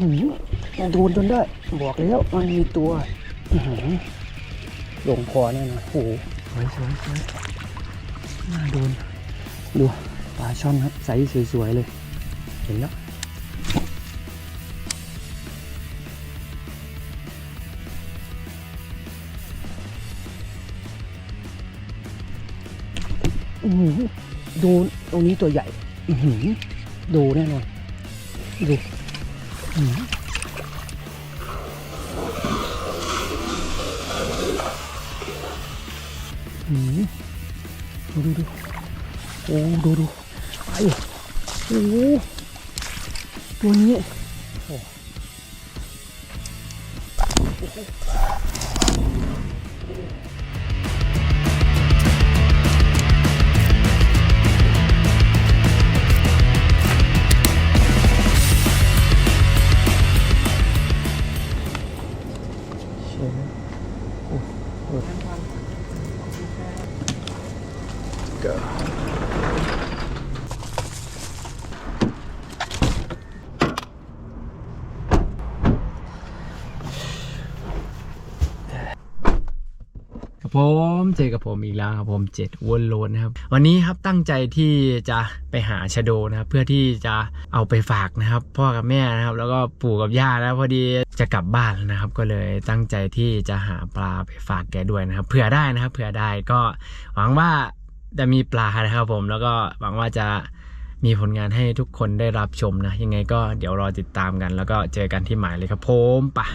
อือโดนจนได้ บอกแล้วมันมีตัวหลงคอแน่นอนโอ้โหสวยสวยสวยน่าโดน ดูปลาช่อนครับไซส์สวยๆเลย เห็นแล้วอือหือดูตรงนี้ตัวใหญ่อือหือดูแน่นอนดูอื้อหืออื้อหือ ดูดูดูโอ้ดูดูไปโอ้ตัวนี้โอ้ เจอกับผมอีกแล้วครับผมเจ็ดวนโลนนะครับ วันนี้ครับตั้งใจที่จะไปหาชะโดนะครับเพื่อที่จะเอาไปฝากนะครับ พ่อกับแม่นะครับ แล้วก็ปู่กับย่าแล้วพอดีจะกลับบ้านนะครับ ก็เลยตั้งใจที่จะหาปลาไปฝากแกด้วยนะครับเผื่อได้นะครับ เผื่อได้ก็หวังว่าจะมีปลานะครับผมแล้วก็หวังว่าจะมีผลงานให้ทุกคนได้รับชมนะ ยังไงก็เดี๋ยวรอติดตามกัน แล้วก็เจอกันที่หมายเลยครับผมไปะ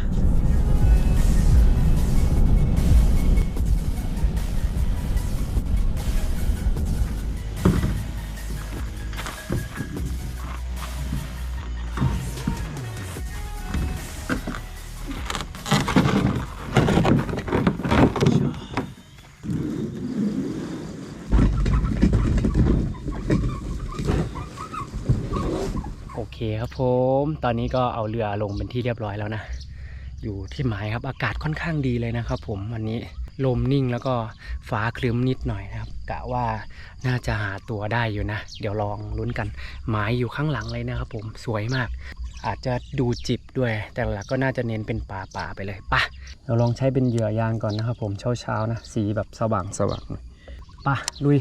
คครับผม ตอนนี้ก็เอาเรือลงเป็นที่เรียบร้อยแล้วนะ อยู่ที่หมายครับ อากาศค่อนข้างดีเลยนะครับ ผมวันนี้ลมนิ่งแล้วก็ฟ้าครึ้มนิดหน่อยนะครับ กะว่าน่าจะหาตัวได้อยู่นะ เดี๋ยวลองลุ้นกัน หมายอยู่ข้างหลังเลยนะครับ ผมสวยมาก อาจจะดูจิบด้วย แต่หลักก็น่าจะเน้นเป็นป่าป่าไปเลยปะเราลองใช้เป็นเหยื่อยางก่อนนะครับ ผมเช้าเช้าๆนะ สีแบบสว่างสว่างหน่อยปะลุย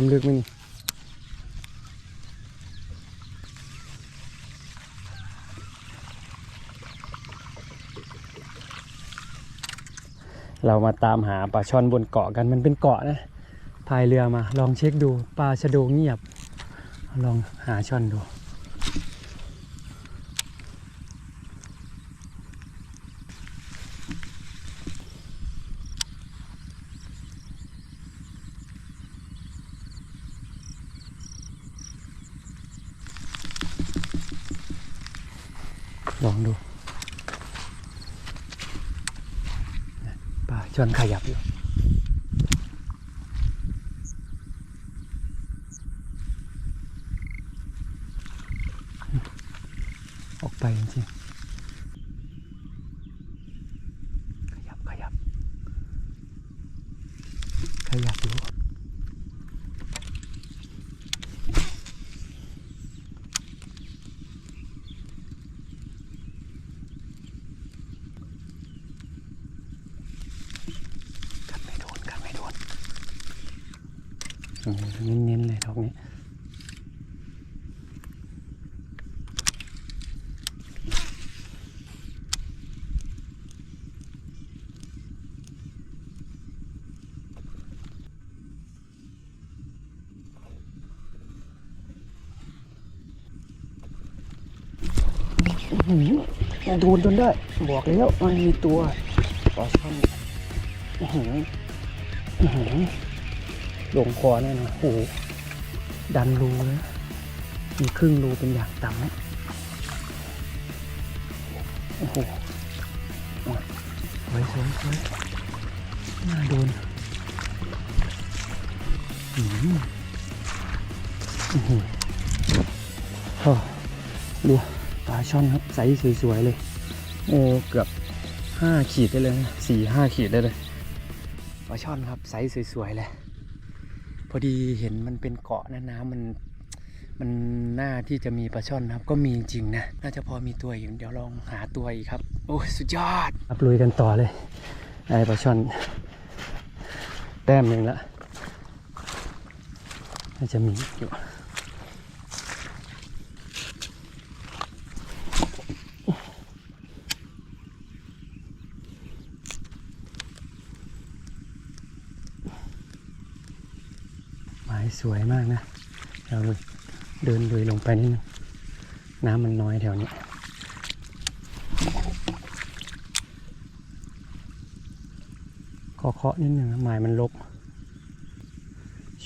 น้ำลึกไหมนี่เรามาตามหาปลาช่อนบนเกาะกันมันเป็นเกาะนะพายเรือมา ลองเช็คดูปลาชะโดเงียบ ลองหาช่อนดู ลองดูปลาชวนขยับอยู่ออกไปจริงๆขยับ ขยับ ขยับอยู่กัดไม่โดนกัดไม่โดนอืมเน้นๆเลยทอกนี้ หืมโดนจนได้ บอกแล้วมันมีตัวปลาช่อนอื้อหืออื้อหือลงคอแน่นอนโอ้โหดันรูเลยมีครึ่งรูเป็นอย่างต่ำนะโอ้โหสวยสวยสวยน่าโดนอืมอื้อหือโอ้ดู ปลาช่อนครับไซส์สวยๆเลย โอ้เกือบห้าขีดได้เลยนะสี่ห้าขีดได้เลยปลาช่อนครับไซส์สวยๆเลย พอดีเห็นมันเป็นเกาะนะน้ำมันมันน่าที่จะมีปลาช่อนครับ ก็มีจริงนะ น่าจะพอมีตัวอยู่เดี๋ยวลองหาตัวอีกครับ โอ้สุดยอดครับลุยกันต่อเลยไอ้ปลาช่อน แต้มหนึ่งละน่าจะมีอยู่ สวยมากนะเราเดินเลยลงไปนิดนึงน้ำมันน้อยแถวนี้ขอเคาะนิดนึงนะไม้มันลก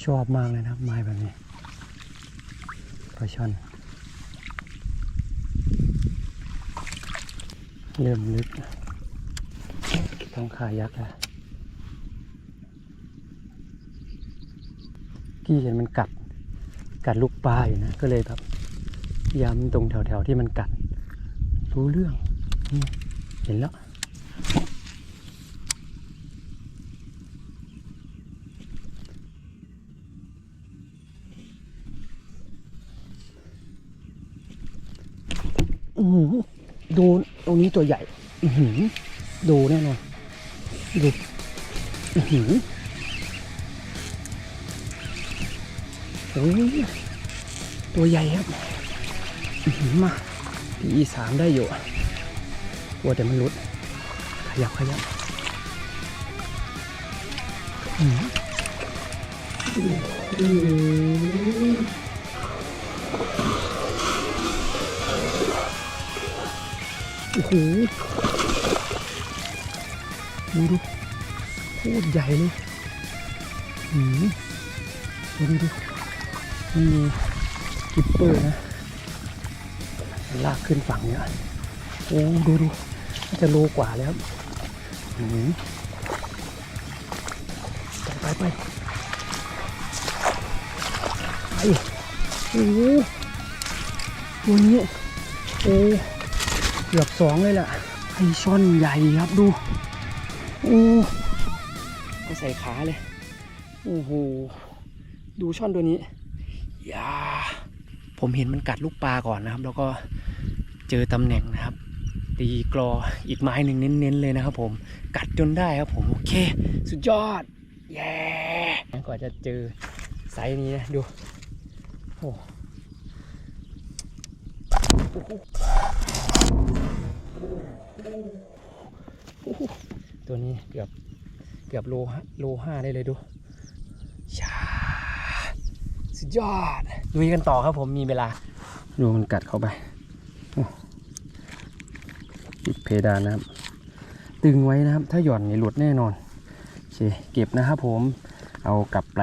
ชอบมากเลยนะไม้แบบนี้ปลาช่อน เริ่มลึกต้องขายักษ์แล้ว กี้เห็นมันกัด กัดลูกปลาอยู่นะ ก็เลยแบบย้ำตรงแถวๆที่มันกัด รู้เรื่องนี่เห็นแล้วอือหือดูตรงนี้ตัวใหญ่อือหือดูแน่นอนดู โอ้ยตัวใหญ่ครับอื้อหือมาพีสามได้อยู่กลัวแต่มันลุด ขยับขยับอื้อหือโอ้โหดูดูโคตรใหญ่เลยอืมดูดู มีกิปเปอร์นะลากขึ้นฝั่งเนี่ยโอ้ดูดูน่าจะโลกว่าแล้วอืมไปไปไปไปโอ้ตัวนี้โอ้เกือบสองเลยแหละไอช่อนใหญ่ครับดูโอ้ก็ใส่ขาเลย โอ้โห ดูช่อนตัวนี้ ยาผมเห็นมันกัดลูกปลาก่อนนะครับ แล้วก็เจอตำแหน่งนะครับ ตีกรออีกไม้หนึ่งเน้นๆเลยนะครับ ผมกัดจนได้ครับผมโอเค สุดยอดแย่กว่าจะเจอไซส์นี้นะดูโอ้โหตัวนี้เกือบเกือบโลห้าโลห้าได้เลยดูชา สุดยอดลุยกันต่อครับผมมีเวลา ดูมันกัดเข้าไปอ้ปิดเพดานนะครับ ตึงไว้นะครับ ถ้าหย่อนนี่หลุดแน่นอนโอเคเก็บนะครับผมเอากลับไป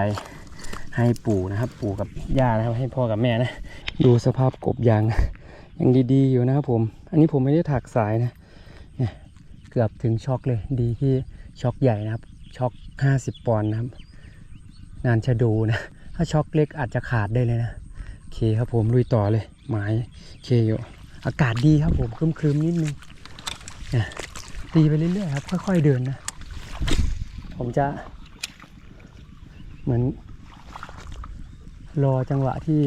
ให้ปู่นะครับ ปู่กับย่านะครับ ให้พ่อกับแม่นะ ดูสภาพกบยางยังดีๆอยู่นะครับผม อันนี้ผมไม่ได้ถักสายนะเนี่ยเกือบถึงช็อกเลยดีที่ช็อกใหญ่นะครับ ช็อก 50 ปอนด์นะครับ งานชะดูนะ ถ้าช็อกเล็กอาจจะขาดได้เลยนะโอเคครับผมลุยต่อเลย หมายโอเคอยู่อากาศดีครับผมครึมๆนิดนึงเนี่ยตีไปเรื่อยๆครับ ค่อยๆเดินนะ ผมจะ เหมือน รอจังหวะที่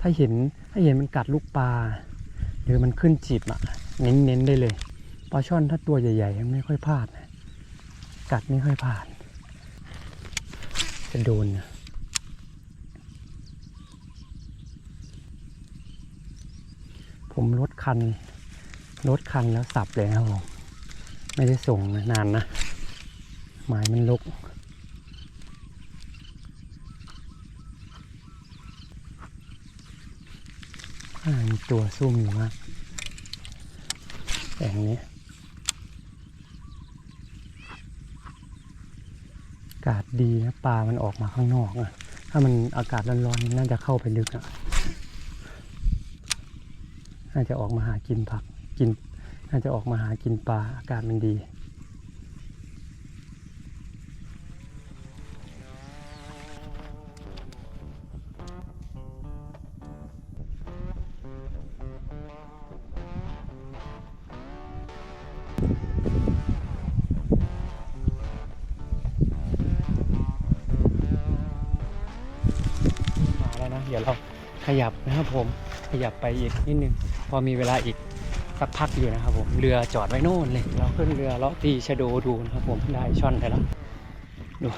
ถ้าเห็นถ้าเห็นมันกัดลูกปลาหรือมันขึ้นจีบอะเน้นๆได้เลยปลาช่อนถ้าตัวใหญ่ ๆ ไม่ค่อยพลาดนะกัดไม่ค่อยพลาด จะโดนนะผมลดคันลดคันแล้วสับเลยนะครับผมไม่ได้ส่งนานนะหมายมันลกมีตัวซุ่มอยู่มากแต่งนี้ากาศดีนะปลามันออกมาข้างนอกอะถ้ามันอากาศร้อนๆน่าจะเข้าไปลึกอะน่าจะออกมาหากินผักกิน น่าจะออกมาหากินปลาอากาศมันดี นะ เดี๋ยวเราขยับนะครับผม ขยับไปอีกนิดนึง พอมีเวลาอีกสักพักอยู่นะครับผม เรือจอดไว้โน่นเลย เราขึ้นเรือเลาะตีชะโดดูนะครับผม ได้ช่อนไปแล้ว ดู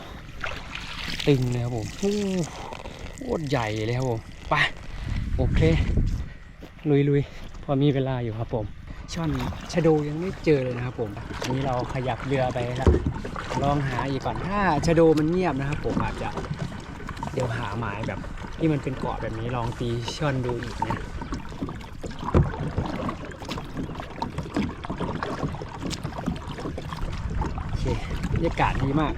ตึงเลยครับผมโอ้โหโคตรใหญ่เลยครับผม ไป โอเค ลุยลุยๆพอมีเวลาอยู่ครับผม ช่อนชะโดยังไม่เจอเลยนะครับผมอันนี้เราขยับเรือไปแล้วลองหาอีกก่อน ถ้าชะโดมันเงียบนะครับผมอาจจะเดี๋ยวหาหมายแบบ ที่มันเป็นเกาะแบบนี้ลองตีช่อนดูอีกนะโอเคบรรยากาศดีมาก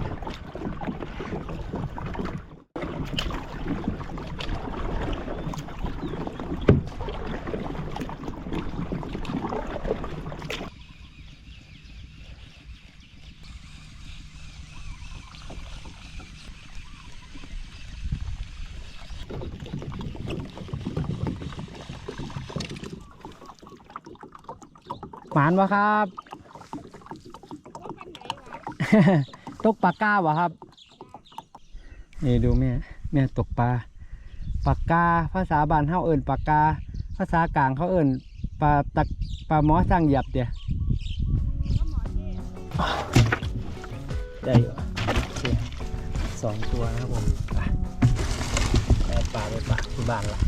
หมานวะครับ ตกปลาก้าวะครับ นี่ดูแม่แม่ตกปลาปลากาภาษาบ้านเฮาเอิ้นปลากาภาษากลางเขาเอิ้นปลาตักปลาหมอสร้างหยียบเดียได้อยู่สองตัวนะครับผมไปปลาไปปลาที่บ้านละ